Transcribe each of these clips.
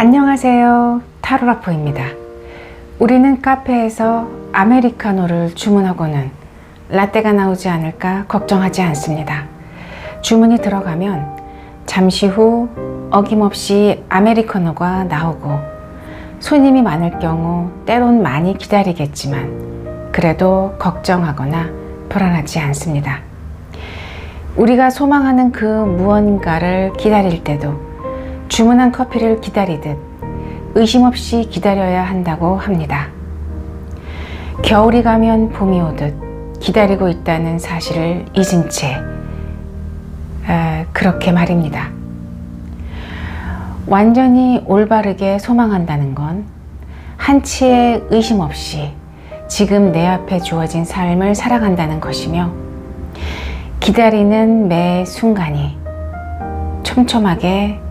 안녕하세요. 타로라포입니다. 우리는 카페에서 아메리카노를 주문하고는 라떼가 나오지 않을까 걱정하지 않습니다. 주문이 들어가면 잠시 후 어김없이 아메리카노가 나오고 손님이 많을 경우 때론 많이 기다리겠지만 그래도 걱정하거나 불안하지 않습니다. 우리가 소망하는 그 무언가를 기다릴 때도 주문한 커피를 기다리듯 의심 없이 기다려야 한다고 합니다. 겨울이 가면 봄이 오듯 기다리고 있다는 사실을 잊은 채 에, 그렇게 말입니다. 완전히 올바르게 소망한다는 건 한치의 의심 없이 지금 내 앞에 주어진 삶을 살아간다는 것이며 기다리는 매 순간이 촘촘하게 아,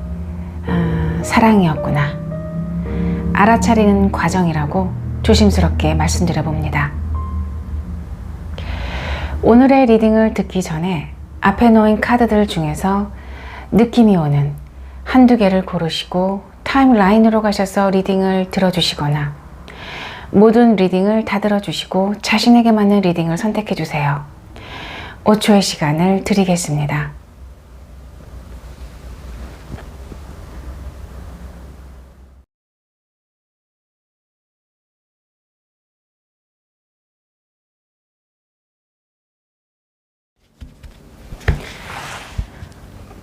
사랑이었구나. 알아차리는 과정이라고 조심스럽게 말씀드려 봅니다. 오늘의 리딩을 듣기 전에 앞에 놓인 카드들 중에서 느낌이 오는 한두 개를 고르시고 타임라인으로 가셔서 리딩을 들어주시거나 모든 리딩을 다 들어주시고 자신에게 맞는 리딩을 선택해 주세요. 5초의 시간을 드리겠습니다.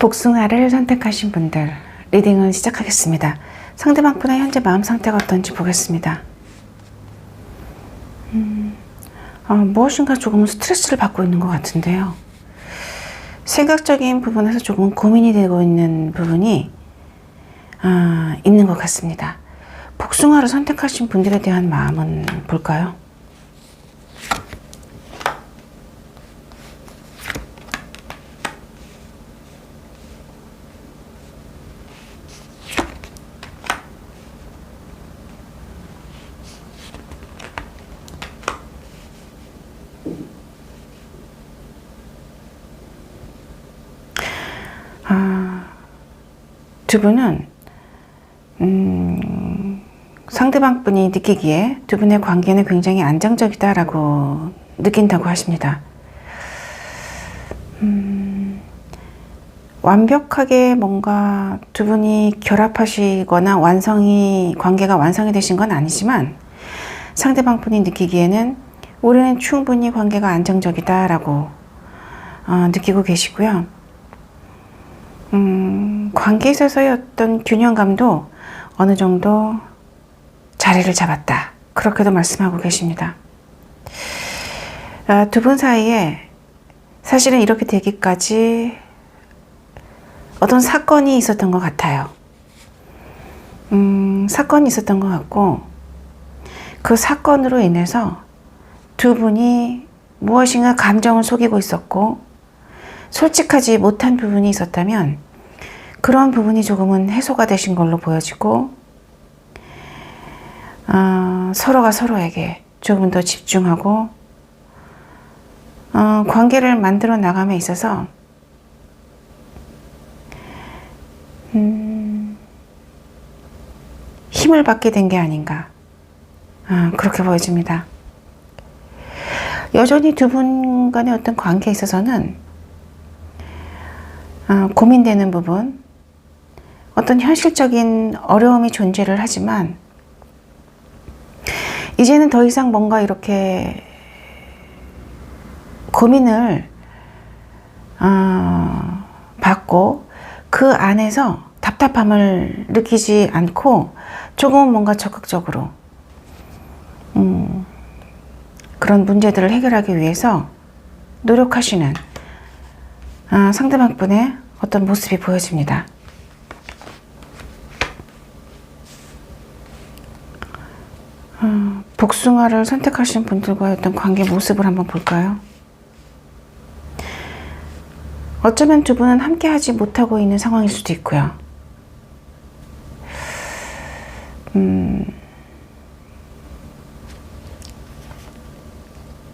복숭아를 선택하신 분들 리딩을 시작하겠습니다. 상대방 분의 현재 마음 상태가 어떤지 보겠습니다. 음, 아, 무엇인가 조금 스트레스를 받고 있는 것 같은데요. 생각적인 부분에서 조금 고민이 되고 있는 부분이 아, 있는 것 같습니다. 복숭아를 선택하신 분들에 대한 마음은 볼까요? 두 분은 음, 상대방 분이 느끼기에 두 분의 관계는 굉장히 안정적이다라고 느낀다고 하십니다. 음, 완벽하게 뭔가 두 분이 결합하시거나 완성이 관계가 완성이 되신 건 아니지만 상대방 분이 느끼기에는 우리는 충분히 관계가 안정적이다라고 어, 느끼고 계시고요. 음, 관계에 있어서의 어떤 균형감도 어느 정도 자리를 잡았다. 그렇게도 말씀하고 계십니다. 아, 두분 사이에 사실은 이렇게 되기까지 어떤 사건이 있었던 것 같아요. 음, 사건이 있었던 것 같고, 그 사건으로 인해서 두 분이 무엇인가 감정을 속이고 있었고, 솔직하지 못한 부분이 있었다면 그런 부분이 조금은 해소가 되신 걸로 보여지고 어, 서로가 서로에게 조금 더 집중하고 어, 관계를 만들어 나감에 있어서 음, 힘을 받게 된 게 아닌가 어, 그렇게 보여집니다. 여전히 두 분 간의 어떤 관계에 있어서는 어, 고민되는 부분, 어떤 현실적인 어려움이 존재를 하지만, 이제는 더 이상 뭔가 이렇게 고민을 어, 받고 그 안에서 답답함을 느끼지 않고 조금 뭔가 적극적으로 음, 그런 문제들을 해결하기 위해서 노력하시는 아, 상대방 분의 어떤 모습이 보여집니다. 어, 복숭아를 선택하신 분들과의 어떤 관계 모습을 한번 볼까요? 어쩌면 두 분은 함께 하지 못하고 있는 상황일 수도 있고요. 음,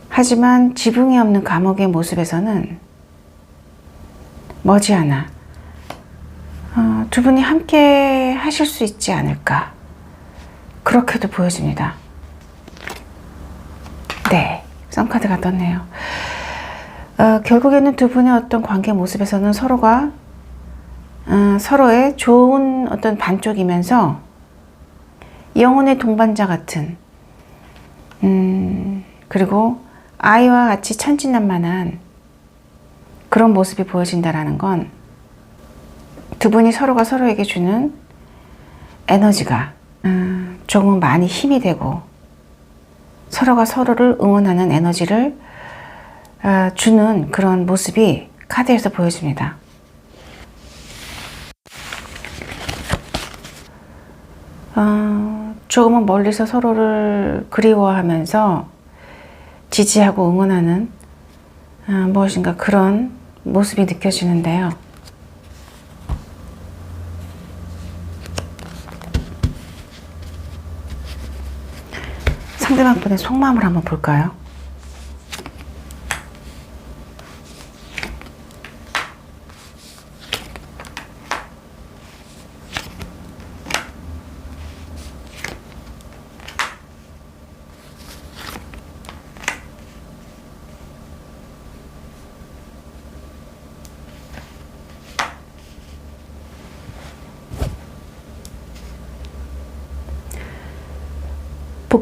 하지만 지붕이 없는 감옥의 모습에서는 머지않아 어, 두 분이 함께 하실 수 있지 않을까. 그렇게도 보여집니다. 네, 썬카드가 떴네요. 어, 결국에는 두 분의 어떤 관계 모습에서는 서로가 어, 서로의 좋은 어떤 반쪽이면서 영혼의 동반자 같은 음, 그리고 아이와 같이 천진난만한 그런 모습이 보여진다라는 건 두 분이 서로가 서로에게 주는 에너지가 음, 조금 많이 힘이 되고 서로가 서로를 응원하는 에너지를 어, 주는 그런 모습이 카드에서 보여집니다. 어, 조금은 멀리서 서로를 그리워하면서 지지하고 응원하는 어, 무엇인가 그런 모습이 느껴지는데요. 상대방 분의 속마음을 한번 볼까요?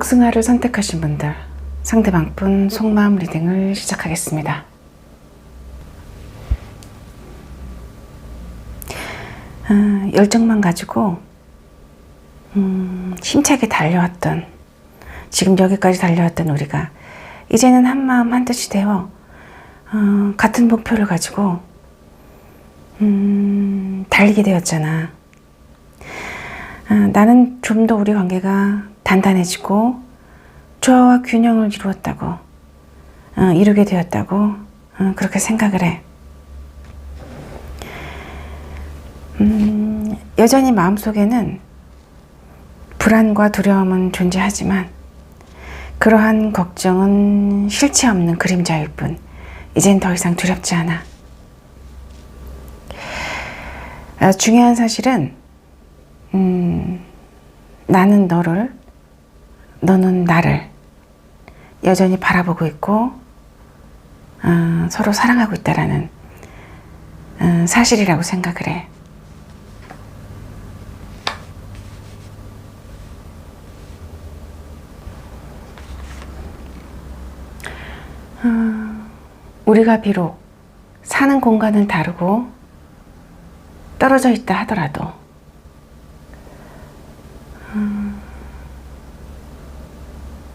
복숭아를 선택하신 분들 상대방 분 속마음 리딩을 시작하겠습니다. 아, 열정만 가지고 음, 힘차게 달려왔던 지금 여기까지 달려왔던 우리가 이제는 한 마음 한 뜻이 되어 어, 같은 목표를 가지고 음, 달리게 되었잖아. 아, 나는 좀 더 우리 관계가 단단해지고 조화와 균형을 이루었다고 어, 이루게 되었다고 어, 그렇게 생각을 해. 음, 여전히 마음속에는 불안과 두려움은 존재하지만 그러한 걱정은 실체 없는 그림자일 뿐 이젠 더 이상 두렵지 않아. 아, 중요한 사실은 음, 나는 너를 너는 나를 여전히 바라보고 있고 어, 서로 사랑하고 있다라는 어, 사실이라고 생각을 해. 어, 우리가 비록 사는 공간은 다르고 떨어져 있다 하더라도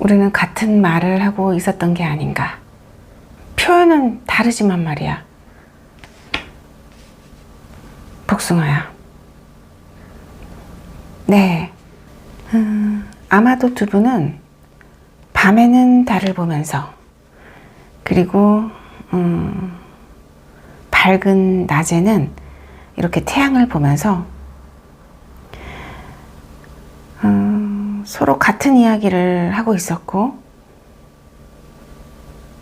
우리는 같은 말을 하고 있었던 게 아닌가. 표현은 다르지만 말이야. 복숭아야. 네. 음, 아마도 두 분은 밤에는 달을 보면서 그리고 음, 밝은 낮에는 이렇게 태양을 보면서 서로 같은 이야기를 하고 있었고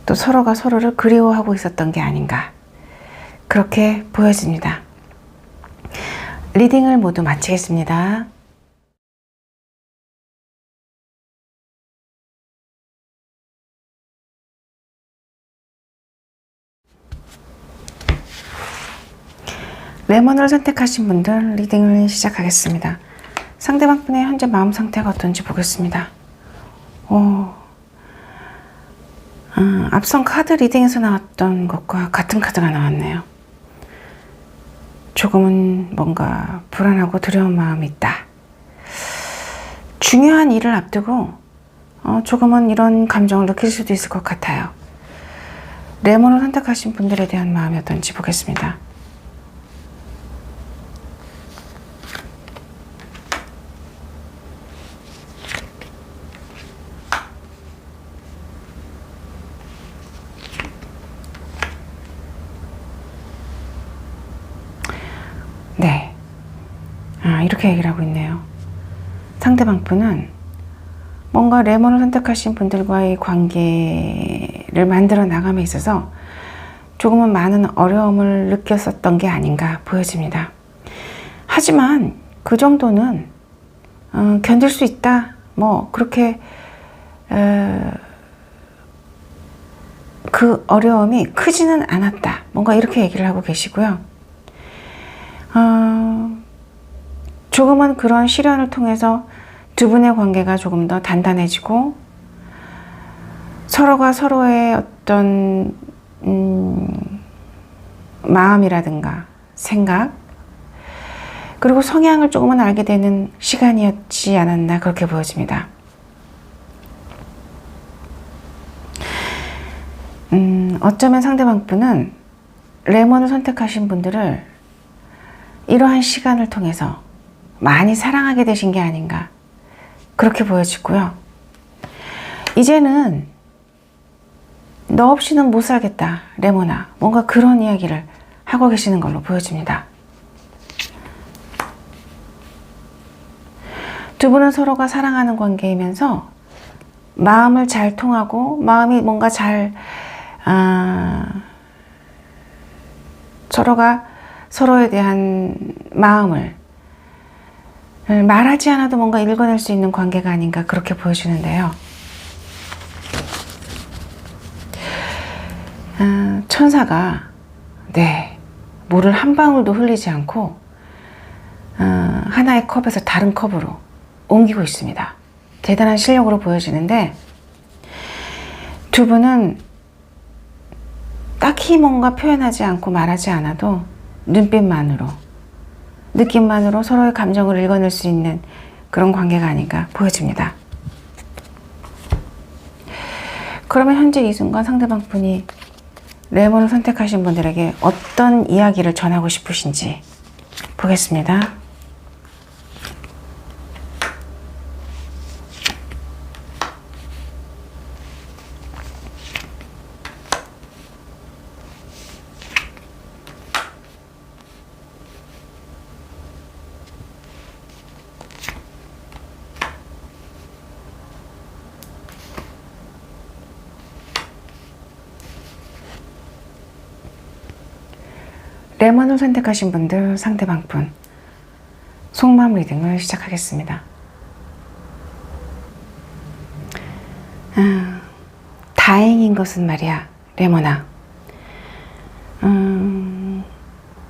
또 서로가 서로를 그리워하고 있었던 게 아닌가 그렇게 보여집니다. 리딩을 모두 마치겠습니다. 레몬을 선택하신 분들 리딩을 시작하겠습니다. 상대방 분의 현재 마음 상태가 어떤지 보겠습니다. 오, 아, 앞선 카드 리딩에서 나왔던 것과 같은 카드가 나왔네요. 조금은 뭔가 불안하고 두려운 마음이 있다. 중요한 일을 앞두고 어, 조금은 이런 감정을 느낄 수도 있을 것 같아요. 레몬을 선택하신 분들에 대한 마음이 어떤지 보겠습니다. 아, 이렇게 얘기를 하고 있네요. 상대방 분은 뭔가 레몬을 선택하신 분들과의 관계를 만들어 나감에 있어서 조금은 많은 어려움을 느꼈었던 게 아닌가 보여집니다. 하지만 그 정도는 어, 견딜 수 있다. 뭐 그렇게 어, 그 어려움이 크지는 않았다. 뭔가 이렇게 얘기를 하고 계시고요. 어, 조금은 그런 시련을 통해서 두 분의 관계가 조금 더 단단해지고 서로가 서로의 어떤 음, 마음이라든가 생각 그리고 성향을 조금은 알게 되는 시간이었지 않았나 그렇게 보여집니다. 음, 어쩌면 상대방 분은 레몬을 선택하신 분들을 이러한 시간을 통해서 많이 사랑하게 되신 게 아닌가 그렇게 보여지고요. 이제는 너 없이는 못 살겠다, 레모나. 뭔가 그런 이야기를 하고 계시는 걸로 보여집니다. 두 분은 서로가 사랑하는 관계이면서 마음을 잘 통하고 마음이 뭔가 잘 아, 서로가 서로에 대한 마음을 말하지 않아도 뭔가 읽어낼 수 있는 관계가 아닌가 그렇게 보여주는데요. 아, 천사가 네 물을 한 방울도 흘리지 않고 아, 하나의 컵에서 다른 컵으로 옮기고 있습니다. 대단한 실력으로 보여지는데 두 분은 딱히 뭔가 표현하지 않고 말하지 않아도 눈빛만으로 느낌만으로 서로의 감정을 읽어낼 수 있는 그런 관계가 아닌가 보여집니다. 그러면 현재 이 순간 상대방 분이 레몬을 선택하신 분들에게 어떤 이야기를 전하고 싶으신지 보겠습니다. 레몬을 선택하신 분들 상대방 분 속마음 리딩을 시작하겠습니다. 아, 다행인 것은 말이야, 레몬아. 음,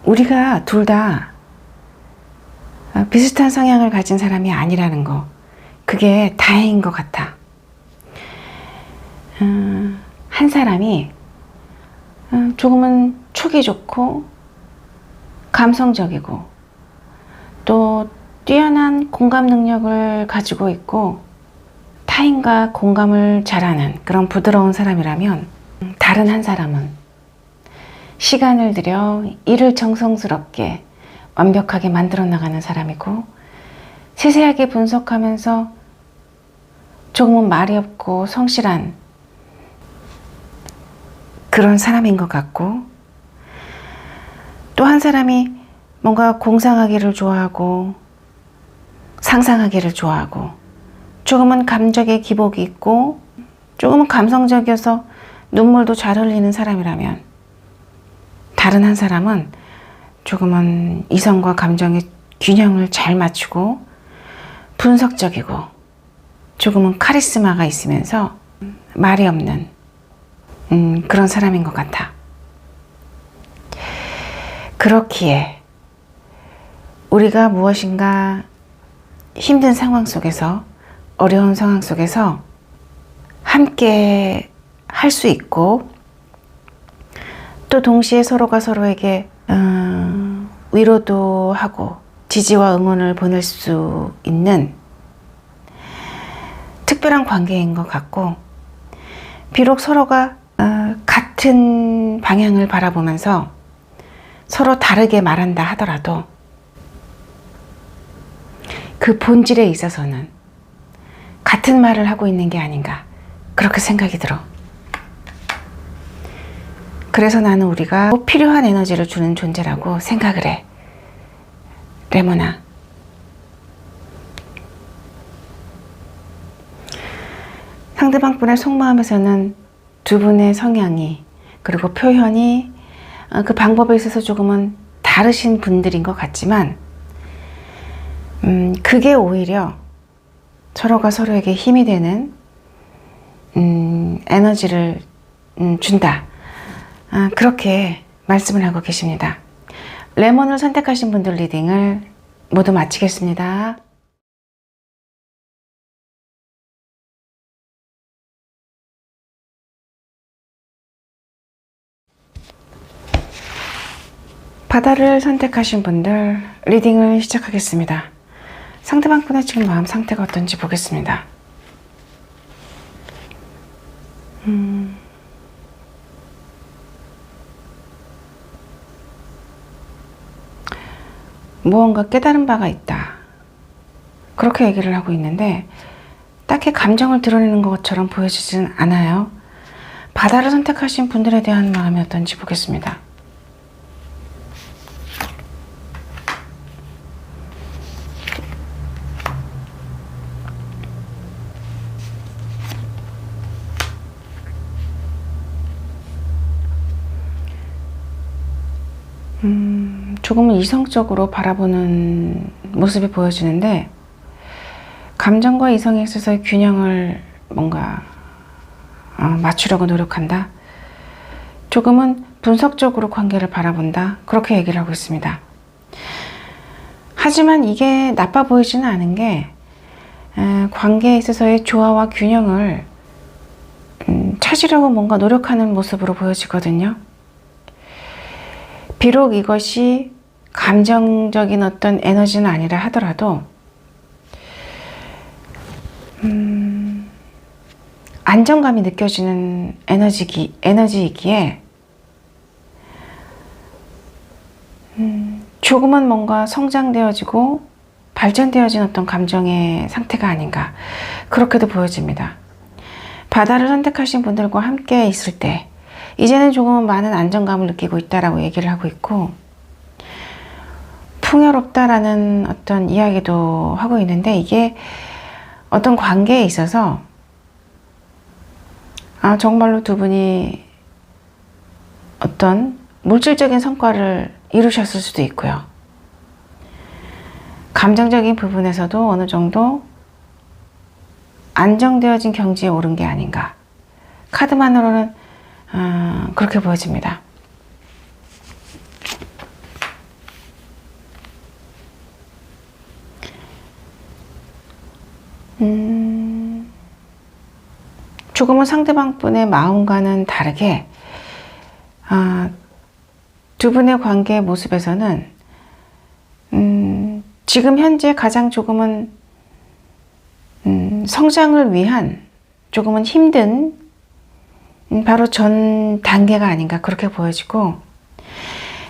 우리가 둘 다 비슷한 성향을 가진 사람이 아니라는 거, 그게 다행인 것 같아. 음, 한 사람이 음, 조금은 촉이 좋고 감성적이고 또 뛰어난 공감 능력을 가지고 있고 타인과 공감을 잘하는 그런 부드러운 사람이라면 다른 한 사람은 시간을 들여 일을 정성스럽게 완벽하게 만들어 나가는 사람이고 세세하게 분석하면서 조금은 말이 없고 성실한 그런 사람인 것 같고 또 한 사람이 뭔가 공상하기를 좋아하고 상상하기를 좋아하고 조금은 감정의 기복이 있고 조금은 감성적이어서 눈물도 잘 흘리는 사람이라면 다른 한 사람은 조금은 이성과 감정의 균형을 잘 맞추고 분석적이고 조금은 카리스마가 있으면서 말이 없는 음, 그런 사람인 것 같아. 그렇기에 우리가 무엇인가 힘든 상황 속에서 어려운 상황 속에서 함께 할 수 있고 또 동시에 서로가 서로에게 어, 위로도 하고 지지와 응원을 보낼 수 있는 특별한 관계인 것 같고 비록 서로가 어, 같은 방향을 바라보면서 서로 다르게 말한다 하더라도 그 본질에 있어서는 같은 말을 하고 있는 게 아닌가 그렇게 생각이 들어. 그래서 나는 우리가 꼭 필요한 에너지를 주는 존재라고 생각을 해. 레모나. 상대방 분의 속마음에서는 두 분의 성향이 그리고 표현이 어, 그 방법에 있어서 조금은 다르신 분들인 것 같지만 음, 그게 오히려 서로가 서로에게 힘이 되는 음, 에너지를 음, 준다. 아, 그렇게 말씀을 하고 계십니다. 레몬을 선택하신 분들 리딩을 모두 마치겠습니다. 바다를 선택하신 분들 리딩을 시작하겠습니다. 상대방 분의 지금 마음 상태가 어떤지 보겠습니다. 음. 무언가 깨달은 바가 있다. 그렇게 얘기를 하고 있는데 딱히 감정을 드러내는 것처럼 보여지지는 않아요. 바다를 선택하신 분들에 대한 마음이 어떤지 보겠습니다. 음, 조금은 이성적으로 바라보는 모습이 보여지는데 감정과 이성에 있어서의 균형을 뭔가 어, 맞추려고 노력한다. 조금은 분석적으로 관계를 바라본다. 그렇게 얘기를 하고 있습니다. 하지만 이게 나빠 보이지는 않은 게 에, 관계에 있어서의 조화와 균형을 음, 찾으려고 뭔가 노력하는 모습으로 보여지거든요. 비록 이것이 감정적인 어떤 에너지는 아니라 하더라도, 음, 안정감이 느껴지는 에너지기, 에너지이기에, 음, 조금은 뭔가 성장되어지고 발전되어진 어떤 감정의 상태가 아닌가. 그렇게도 보여집니다. 바다를 선택하신 분들과 함께 있을 때, 이제는 조금은 많은 안정감을 느끼고 있다라고 얘기를 하고 있고 풍요롭다라는 어떤 이야기도 하고 있는데 이게 어떤 관계에 있어서 아 정말로 두 분이 어떤 물질적인 성과를 이루셨을 수도 있고요. 감정적인 부분에서도 어느 정도 안정되어진 경지에 오른 게 아닌가. 카드만으로는 아, 그렇게 보여집니다. 음, 조금은 상대방 분의 마음과는 다르게 아, 두 분의 관계의 모습에서는 음, 지금 현재 가장 조금은 음, 성장을 위한 조금은 힘든 음, 바로 전 단계가 아닌가 그렇게 보여지고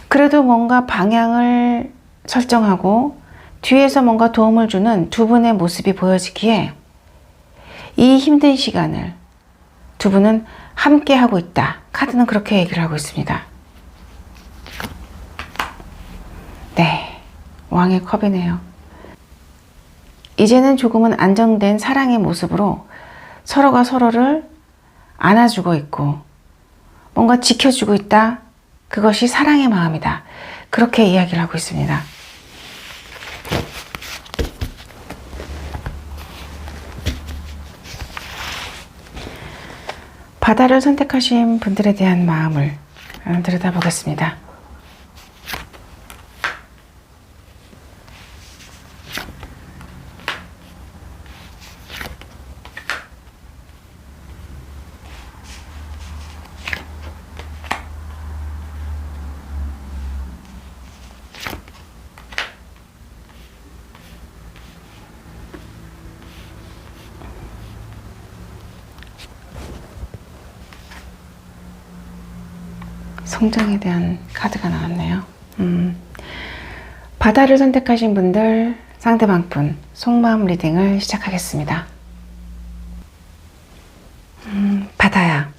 그래도 뭔가 방향을 설정하고 뒤에서 뭔가 도움을 주는 두 분의 모습이 보여지기에 이 힘든 시간을 두 분은 함께 하고 있다. 카드는 그렇게 얘기를 하고 있습니다. 네. 왕의 컵이네요. 이제는 조금은 안정된 사랑의 모습으로 서로가 서로를 안아주고 있고 뭔가 지켜주고 있다. 그것이 사랑의 마음이다. 그렇게 이야기를 하고 있습니다. 바다를 선택하신 분들에 대한 마음을 들여다보겠습니다. 성장에 대한 카드가 나왔네요. 음, 바다를 선택하신 분들 상대방 분 속마음 리딩을 시작하겠습니다. 음, 바다야,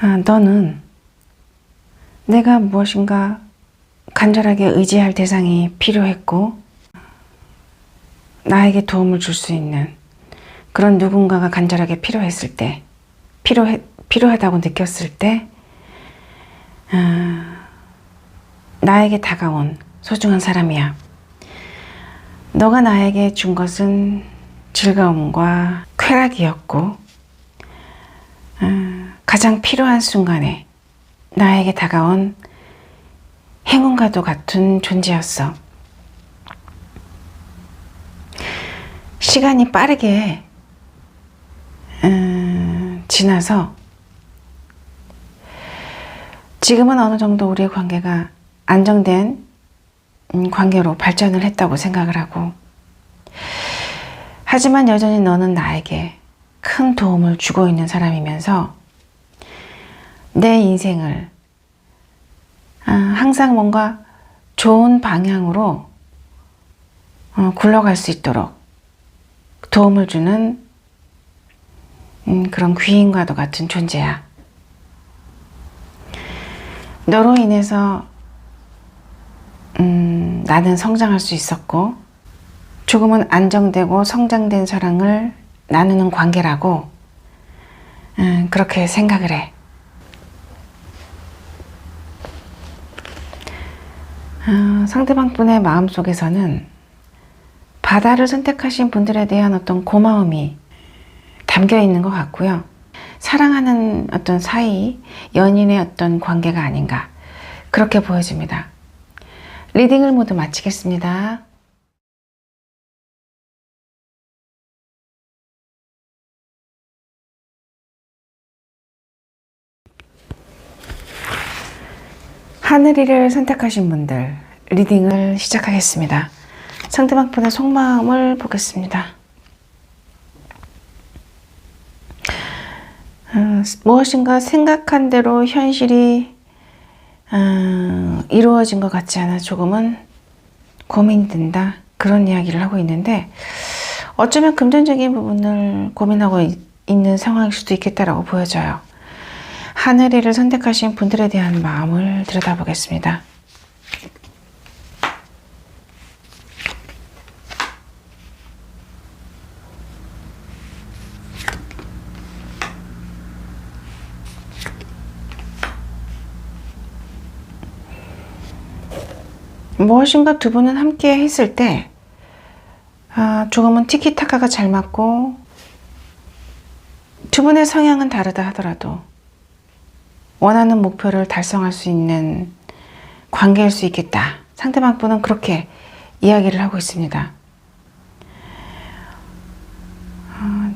아, 너는 내가 무엇인가 간절하게 의지할 대상이 필요했고 나에게 도움을 줄 수 있는 그런 누군가가 간절하게 필요했을 때 필요해, 필요하다고 느꼈을 때 아, 나에게 다가온 소중한 사람이야. 너가 나에게 준 것은 즐거움과 쾌락이었고, 음, 가장 필요한 순간에 나에게 다가온 행운과도 같은 존재였어. 시간이 빠르게 음, 지나서 지금은 어느 정도 우리의 관계가 안정된 음, 관계로 발전을 했다고 생각을 하고 하지만 여전히 너는 나에게 큰 도움을 주고 있는 사람이면서 내 인생을 아, 항상 뭔가 좋은 방향으로 어, 굴러갈 수 있도록 도움을 주는 음, 그런 귀인과도 같은 존재야. 너로 인해서 음, 나는 성장할 수 있었고 조금은 안정되고 성장된 사랑을 나누는 관계라고 음, 그렇게 생각을 해. 어, 상대방 분의 마음 속에서는 바다를 선택하신 분들에 대한 어떤 고마움이 담겨 있는 것 같고요. 사랑하는 어떤 사이, 연인의 어떤 관계가 아닌가. 그렇게 보여집니다. 리딩을 모두 마치겠습니다. 하늘이를 선택하신 분들 리딩을 시작하겠습니다. 상대방 분의 속마음을 보겠습니다. 어, 무엇인가 생각한 대로 현실이 어, 이루어진 것 같지 않아 조금은 고민된다 그런 이야기를 하고 있는데 어쩌면 금전적인 부분을 고민하고 있, 있는 상황일 수도 있겠다라고 보여져요. 하늘이를 선택하신 분들에 대한 마음을 들여다보겠습니다. 무엇인가 두 분은 함께 했을 때 아, 조금은 티키타카가 잘 맞고 두 분의 성향은 다르다 하더라도 원하는 목표를 달성할 수 있는 관계일 수 있겠다. 상대방 분은 그렇게 이야기를 하고 있습니다. 어,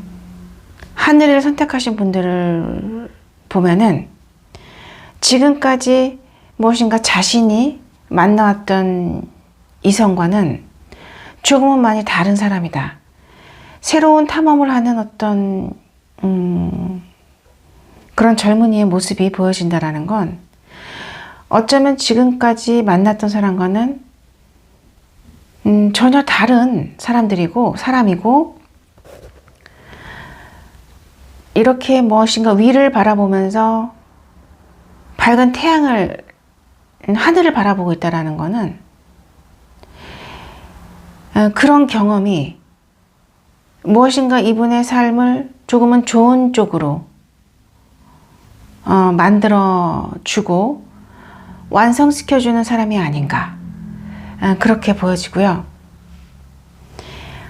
하늘을 선택하신 분들을 보면은 지금까지 무엇인가 자신이 만나왔던 이성과는 조금은 많이 다른 사람이다. 새로운 탐험을 하는 어떤 음, 그런 젊은이의 모습이 보여진다라는 건 어쩌면 지금까지 만났던 사람과는 음, 전혀 다른 사람들이고 사람이고 이렇게 무엇인가 위를 바라보면서 밝은 태양을 하늘을 바라보고 있다라는 것은 어, 그런 경험이 무엇인가 이분의 삶을 조금은 좋은 쪽으로 어, 만들어 주고 완성시켜 주는 사람이 아닌가 어, 그렇게 보여지고요.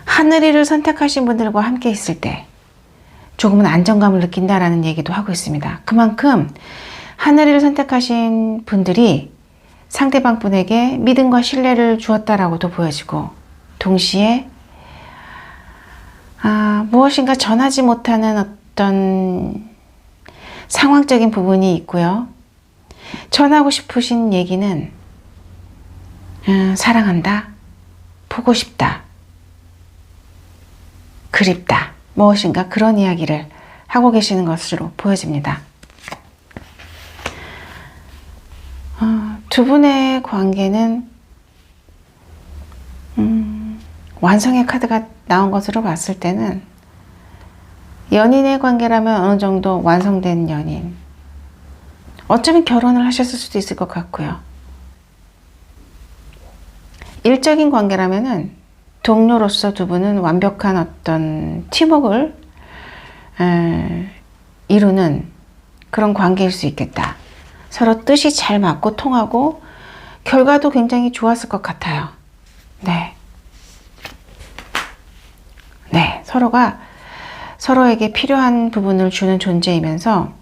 하늘이를 선택하신 분들과 함께 있을 때 조금은 안정감을 느낀다라는 얘기도 하고 있습니다. 그만큼 하늘이를 선택하신 분들이 상대방 분에게 믿음과 신뢰를 주었다라고도 보여지고 동시에 아, 무엇인가 전하지 못하는 어떤 상황적인 부분이 있고요. 전하고 싶으신 얘기는 음, 사랑한다, 보고 싶다, 그립다, 무엇인가 그런 이야기를 하고 계시는 것으로 보여집니다. 어, 두 분의 관계는 음, 완성의 카드가 나온 것으로 봤을 때는 연인의 관계라면 어느 정도 완성된 연인. 어쩌면 결혼을 하셨을 수도 있을 것 같고요. 일적인 관계라면은 동료로서 두 분은 완벽한 어떤 에, 이루는 그런 관계일 수 있겠다. 서로 뜻이 잘 맞고 통하고 결과도 굉장히 좋았을 것 같아요. 네. 서로가 서로에게 필요한 부분을 주는 존재이면서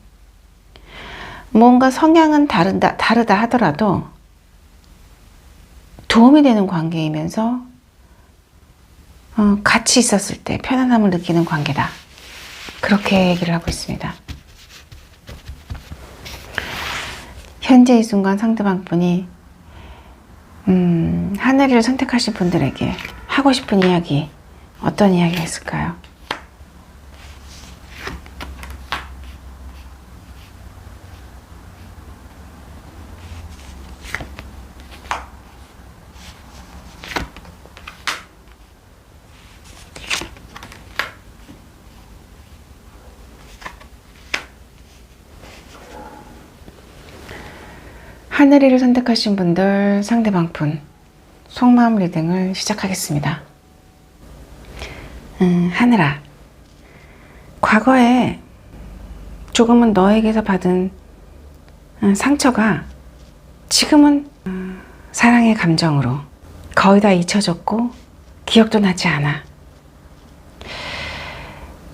뭔가 성향은 다르다, 다르다 하더라도 도움이 되는 관계이면서 어, 같이 있었을 때 편안함을 느끼는 관계다. 그렇게 얘기를 하고 있습니다. 현재 이 순간 상대방 분이 음, 하늘이를 선택하신 분들에게 하고 싶은 이야기 어떤 이야기가 있을까요? 하늘이를 선택하신 분들 상대방 분 속마음 리딩을 시작하겠습니다. 음, 하늘아, 과거에 조금은 너에게서 받은 음, 상처가 지금은 음, 사랑의 감정으로 거의 다 잊혀졌고 기억도 나지 않아.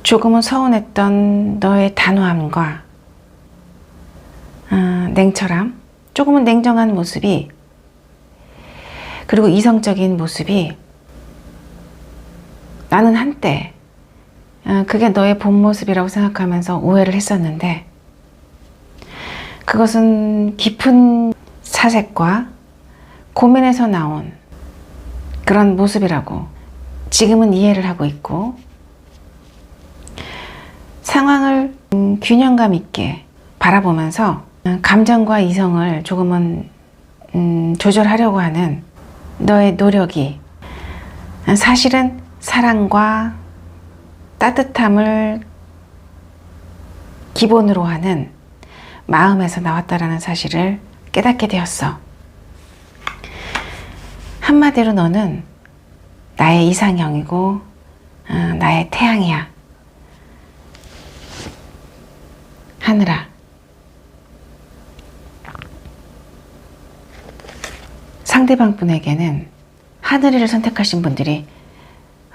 조금은 서운했던 너의 단호함과 음, 냉철함, 조금은 냉정한 모습이 그리고 이성적인 모습이 나는 한때 어, 그게 너의 본 모습이라고 생각하면서 오해를 했었는데 그것은 깊은 사색과 고민에서 나온 그런 모습이라고 지금은 이해를 하고 있고 상황을 음, 균형감 있게 바라보면서 음, 감정과 이성을 조금은 음, 조절하려고 하는 너의 노력이 사실은 사랑과 따뜻함을 기본으로 하는 마음에서 나왔다라는 사실을 깨닫게 되었어. 한마디로 너는 나의 이상형이고 어, 나의 태양이야. 하늘아. 상대방 분에게는 하늘이를 선택하신 분들이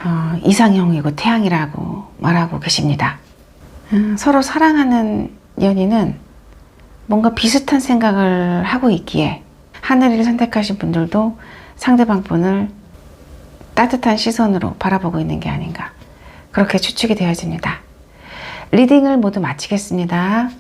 어, 이상형이고 태양이라고 말하고 계십니다. 음, 서로 사랑하는 연인은 뭔가 비슷한 생각을 하고 있기에 하늘이를 선택하신 분들도 상대방 분을 따뜻한 시선으로 바라보고 있는 게 아닌가 그렇게 추측이 되어집니다. 리딩을 모두 마치겠습니다.